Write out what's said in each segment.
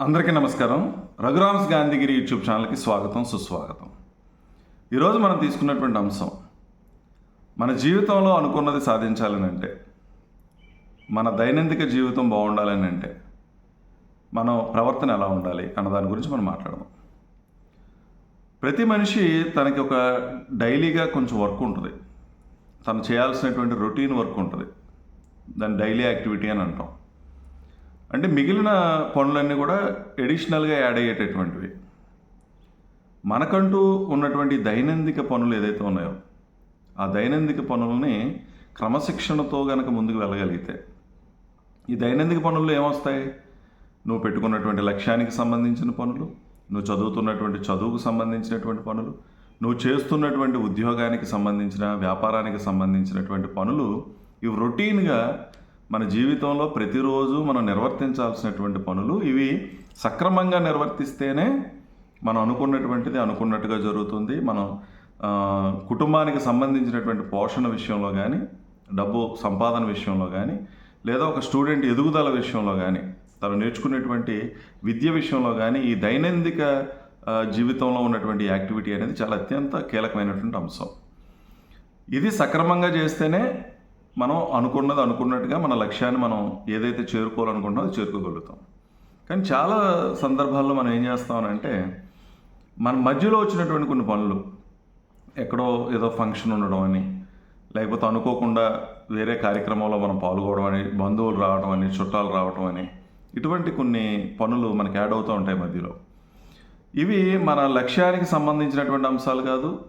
అందరికీ నమస్కారం. రఘురామ్స్ గాంధీగిరి యూట్యూబ్ ఛానల్కి స్వాగతం సుస్వాగతం. ఈరోజు మనం తీసుకున్నటువంటి అంశం మన జీవితంలో అనుకున్నది సాధించాలని అంటే మన దైనందిక జీవితం బాగుండాలని అంటే మనం ప్రవర్తన ఎలా ఉండాలి అన్న దాని గురించి మనం మాట్లాడదాం. ప్రతి మనిషి తనకి ఒక డైలీగా కొంచెం వర్క్ ఉంటుంది. తను చేయాల్సినటువంటి రొటీన్ వర్క్ ఉంటుంది. దాన్ని డైలీ యాక్టివిటీ అని అంటాం. అంటే మిగిలిన పనులన్నీ కూడా ఎడిషనల్గా యాడ్ అయ్యేటటువంటివి. మనకంటూ ఉన్నటువంటి దైనందిక పనులు ఏదైతే ఉన్నాయో ఆ దైనందిక పనులని క్రమశిక్షణతో గనక ముందుకు వెళ్ళగలిగితే ఈ దైనందిక పనుల్లో ఏమొస్తాయి? నువ్వు పెట్టుకున్నటువంటి లక్ష్యానికి సంబంధించిన పనులు నువ్వు చదువుతున్నటువంటి చదువుకు సంబంధించినటువంటి పనులు నువ్వు చేస్తున్నటువంటి ఉద్యోగానికి సంబంధించిన వ్యాపారానికి సంబంధించినటువంటి పనులు ఇవి రొటీన్గా మన జీవితంలో ప్రతిరోజు మనం నిర్వర్తించాల్సినటువంటి పనులు ఇవి సక్రమంగా నిర్వర్తిస్తేనే మనం అనుకున్నటువంటిది అనుకున్నట్టుగా జరుగుతుంది. మనం కుటుంబానికి సంబంధించినటువంటి పోషణ విషయంలో కానీ డబ్బు సంపాదన విషయంలో కానీ లేదా ఒక స్టూడెంట్ ఎదుగుదల విషయంలో కానీ తను నేర్చుకునేటువంటి విద్య విషయంలో కానీ ఈ దైనందిక జీవితంలో ఉన్నటువంటి యాక్టివిటీ అనేది చాలా అత్యంత కీలకమైనటువంటి అంశం. ఇది సక్రమంగా చేస్తేనే మనం అనుకున్నది అనుకున్నట్టుగా మన లక్ష్యాన్ని మనం ఏదైతే చేరుకోవాలనుకుంటున్నామో అది చేరుకోగలుగుతాం. కానీ చాలా సందర్భాల్లో మనం ఏం చేస్తామనంటే మన మధ్యలో వచ్చినటువంటి కొన్ని పనులు ఎక్కడో ఏదో ఫంక్షన్ ఉండడం అని లేకపోతే అనుకోకుండా వేరే కార్యక్రమంలో మనం పాల్గొనడం అని బంధువులు రావడం అని చుట్టాలు రావడం అని ఇటువంటి కొన్ని పనులు మనకి యాడ్ అవుతూ ఉంటాయి మధ్యలో. ఇవి మన లక్ష్యానికి సంబంధించినటువంటి అంశాలు కాదు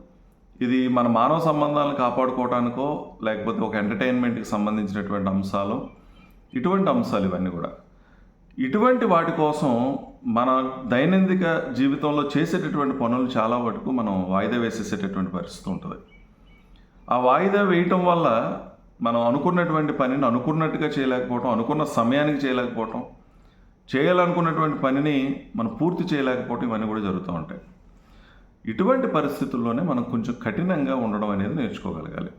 ఇది మన మానవ సంబంధాలను కాపాడుకోవడానికో లేకపోతే ఒక ఎంటర్టైన్మెంట్కి సంబంధించినటువంటి అంశాలు. ఇటువంటి అంశాలు ఇవన్నీ కూడా. ఇటువంటి వాటి కోసం మన దైనందిక జీవితంలో చేసేటటువంటి పనులు చాలా వరకు మనం వాయిదా వేసేసేటటువంటి పరిస్థితి ఉంటుంది. ఆ వాయిదా వేయటం వల్ల మనం అనుకున్నటువంటి పనిని అనుకున్నట్టుగా చేయలేకపోవటం అనుకున్న సమయానికి చేయలేకపోవటం చేయాలనుకున్నటువంటి పనిని మనం పూర్తి చేయలేకపోవటం ఇవన్నీ కూడా జరుగుతూ ఉంటాయి. ఇటువంటి పరిస్థితుల్లోనే మనం కొంచెం కఠినంగా ఉండడం అనేది నేర్చుకోగలగాలి.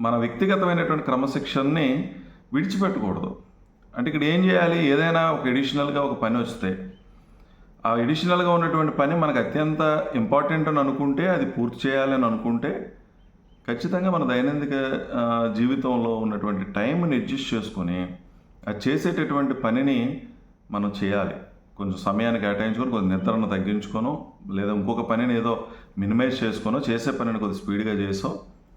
మన వ్యక్తిగతమైనటువంటి క్రమశిక్షణని విడిచిపెట్టకూడదు. అంటే ఇక్కడ ఏం చేయాలి? ఏదైనా ఒక ఎడిషనల్గా ఒక పని వస్తే ఆ ఎడిషనల్గా ఉన్నటువంటి పని మనకు అత్యంత ఇంపార్టెంట్ అని అనుకుంటే అది పూర్తి చేయాలని అనుకుంటే ఖచ్చితంగా మన దైనందిక జీవితంలో ఉన్నటువంటి టైంని అడ్జస్ట్ చేసుకొని అది చేసేటటువంటి పనిని మనం చేయాలి. కొంచెం సమయాన్ని కేటాయించుకొని కొంచెం నిద్రను తగ్గించుకోను లేదా ఇంకొక పనిని ఏదో మినిమైజ్ చేసుకోనో చేసే పనిని కొద్దిగా స్పీడ్గా చేసో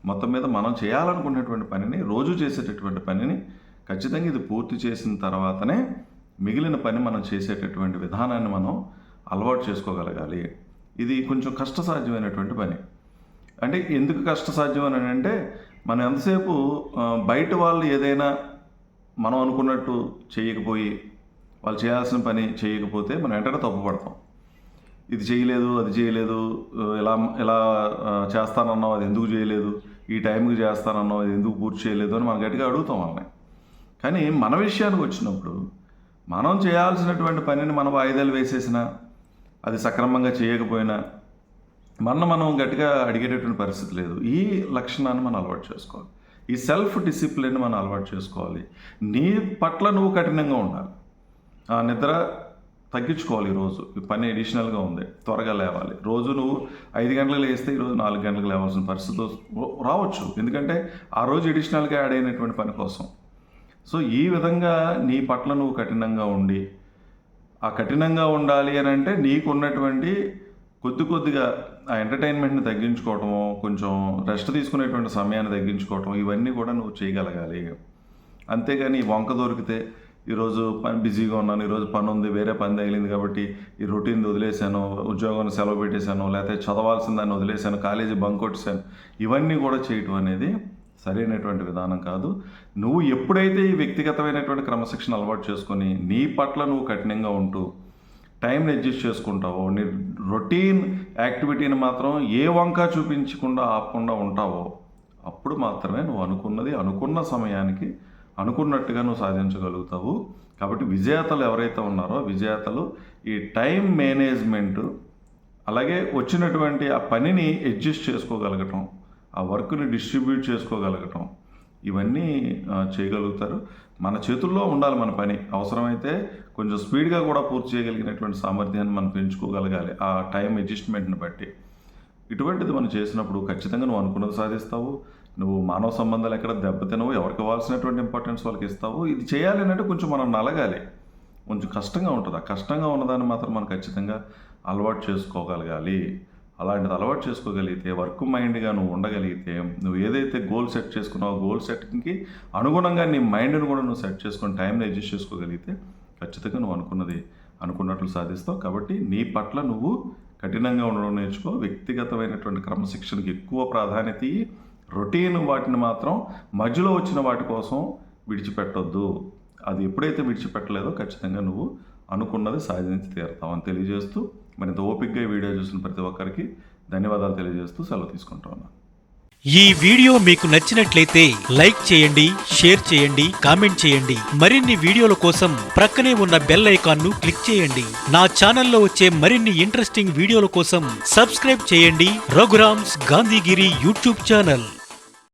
మొత్తం మీద మనం చేయాలనుకున్నటువంటి పనిని రోజు చేసేటటువంటి పనిని ఖచ్చితంగా ఇది పూర్తి చేసిన తర్వాతనే మిగిలిన పని మనం చేసేటటువంటి విధానాన్ని మనం అలవాటు చేసుకోగలగాలి. ఇది కొంచెం కష్టసాధ్యమైనటువంటి పని. అంటే ఎందుకు కష్టసాధ్యం అని అంటే మనం ఎంతసేపు బయట వాళ్ళు ఏదైనా మనం అనుకున్నట్టు చేయకపోయి వాళ్ళు చేయాల్సిన పని చేయకపోతే మనం వెంటనే తప్పుపడతాం. ఇది చేయలేదు అది చేయలేదు ఎలా ఇలా ఇలా చేస్తానన్నావు అది ఎందుకు చేయలేదు ఈ టైంకి చేస్తానన్నావు అది ఎందుకు పూర్తి చేయలేదు అని మనం గట్టిగా అడుగుతాం వాళ్ళని. కానీ మన విషయానికి వచ్చినప్పుడు మనం చేయాల్సినటువంటి పనిని మనం వాయిదాలు వేసేసినా అది సక్రమంగా చేయకపోయినా మన మనం గట్టిగా అడిగేటటువంటి పరిస్థితి లేదు. ఈ లక్షణాన్ని మనం అలవాటు చేసుకోవాలి. ఈ సెల్ఫ్ డిసిప్లిన్ మనం అలవాటు చేసుకోవాలి. నీ పట్ల నువ్వు కఠినంగా ఉండాలి. ఆ నిద్ర తగ్గించుకోవాలి ఈరోజు. పని ఎడిషనల్గా ఉంది. త్వరగా లేవాలి. రోజు నువ్వు ఐదు గంటలకు లేస్తే ఈరోజు నాలుగు గంటలకు లేవాల్సిన పరిస్థితులు రావచ్చు. ఎందుకంటే ఆ రోజు ఎడిషనల్గా యాడ్ అయినటువంటి పని కోసం. సో ఈ విధంగా నీ పట్ల నువ్వు కఠినంగా ఉండి ఆ కఠినంగా ఉండాలి అని అంటే నీకున్నటువంటి కొద్ది కొద్దిగా ఆ ఎంటర్టైన్మెంట్ని తగ్గించుకోవటము కొంచెం రెస్ట్ తీసుకునేటువంటి సమయాన్ని తగ్గించుకోవటం ఇవన్నీ కూడా నువ్వు చేయగలగాలి. అంతేగాని వంక దొరికితే ఈరోజు పని బిజీగా ఉన్నాను ఈరోజు పని ఉంది వేరే పని తగిలింది కాబట్టి ఈ రొటీన్ వదిలేశాను ఉద్యోగాన్ని సెలవు పెట్టేశాను లేకపోతే చదవాల్సిన దాన్ని వదిలేశాను కాలేజీ బంక్ కొట్టేశాను. ఇవన్నీ కూడా చేయటం అనేది సరైనటువంటి విధానం కాదు. నువ్వు ఎప్పుడైతే ఈ వ్యక్తిగతమైనటువంటి క్రమశిక్షణ అలవాటు చేసుకొని నీ పట్ల నువ్వు కఠినంగా ఉంటూ టైంని అడ్జస్ట్ చేసుకుంటావో నీ రొటీన్ యాక్టివిటీని మాత్రం ఏ వంక చూపించకుండా ఆపకుండా ఉంటావో అప్పుడు మాత్రమే నువ్వు అనుకున్నది అనుకున్న సమయానికి అనుకున్నట్టుగా నువ్వు సాధించగలుగుతావు. కాబట్టి విజేతలు ఎవరైతే ఉన్నారో విజేతలు ఈ టైం మేనేజ్మెంట్ అలాగే వచ్చినటువంటి ఆ పనిని అడ్జస్ట్ చేసుకోగలగటం ఆ వర్క్ని డిస్ట్రిబ్యూట్ చేసుకోగలగటం ఇవన్నీ చేయగలుగుతారు. మన చేతుల్లో ఉండాలి మన పని. అవసరమైతే కొంచెం స్పీడ్గా కూడా పూర్తి చేయగలిగినటువంటి సామర్థ్యాన్ని మనం పెంచుకోగలగాలి ఆ టైం అడ్జస్ట్మెంట్ని బట్టి. ఇటువంటిది మనం చేసినప్పుడు ఖచ్చితంగా నువ్వు అనుకున్నది సాధిస్తావు. నువ్వు మానవ సంబంధాలు ఎక్కడ దెబ్బతినవు ఎవరికి ఇవ్వాల్సినటువంటి ఇంపార్టెన్స్ వాళ్ళకి ఇస్తావు ఇది చేయాలి అంటే కొంచెం మనం నలగాలి. కొంచెం కష్టంగా ఉంటుంది. ఆ కష్టంగా ఉన్నదాన్ని మాత్రం మనం ఖచ్చితంగా అలవాటు చేసుకోగలగాలి. అలాంటిది అలవాటు చేసుకోగలిగితే వర్క్ మైండ్గా నువ్వు ఉండగలిగితే నువ్వు ఏదైతే గోల్ సెట్ చేసుకున్నావో గోల్ సెట్కి అనుగుణంగా నీ మైండ్ని కూడా నువ్వు సెట్ చేసుకొని టైంని అడ్జస్ట్ చేసుకోగలిగితే ఖచ్చితంగా నువ్వు అనుకున్నది అనుకున్నట్లు సాధిస్తావు. కాబట్టి నీ పట్ల నువ్వు కఠినంగా ఉండడం నేర్చుకో. వ్యక్తిగతమైనటువంటి క్రమశిక్షణకి ఎక్కువ ప్రాధాన్యత ఇయ్యి రొటీన్ వాటిని మాత్రం మధ్యలో వచ్చిన వాటి కోసం విడిచిపెట్టొద్దు. అది ఎప్పుడైతే విడిచిపెట్టలేదో ఖచ్చితంగా నువ్వు అనుకున్నది సాధించి తీరుతావు అని తెలియజేస్తూ మరింత ఓపిక్గా వీడియో చూసిన ప్రతి ఒక్కరికి ధన్యవాదాలు తెలియజేస్తూ సెలవు తీసుకుంటా ఉన్నాను ఈ వీడియో మీకు నచ్చినట్లయితే లైక్ చేయండి షేర్ చేయండి కామెంట్ చేయండి. మరిన్ని వీడియోల కోసం ప్రక్కనే ఉన్న బెల్ ఐకాన్ను క్లిక్ చేయండి. నా ఛానల్లో వచ్చే మరిన్ని ఇంట్రెస్టింగ్ వీడియోల కోసం సబ్స్క్రైబ్ చేయండి. Raghuram's Gandhigiri YouTube channel.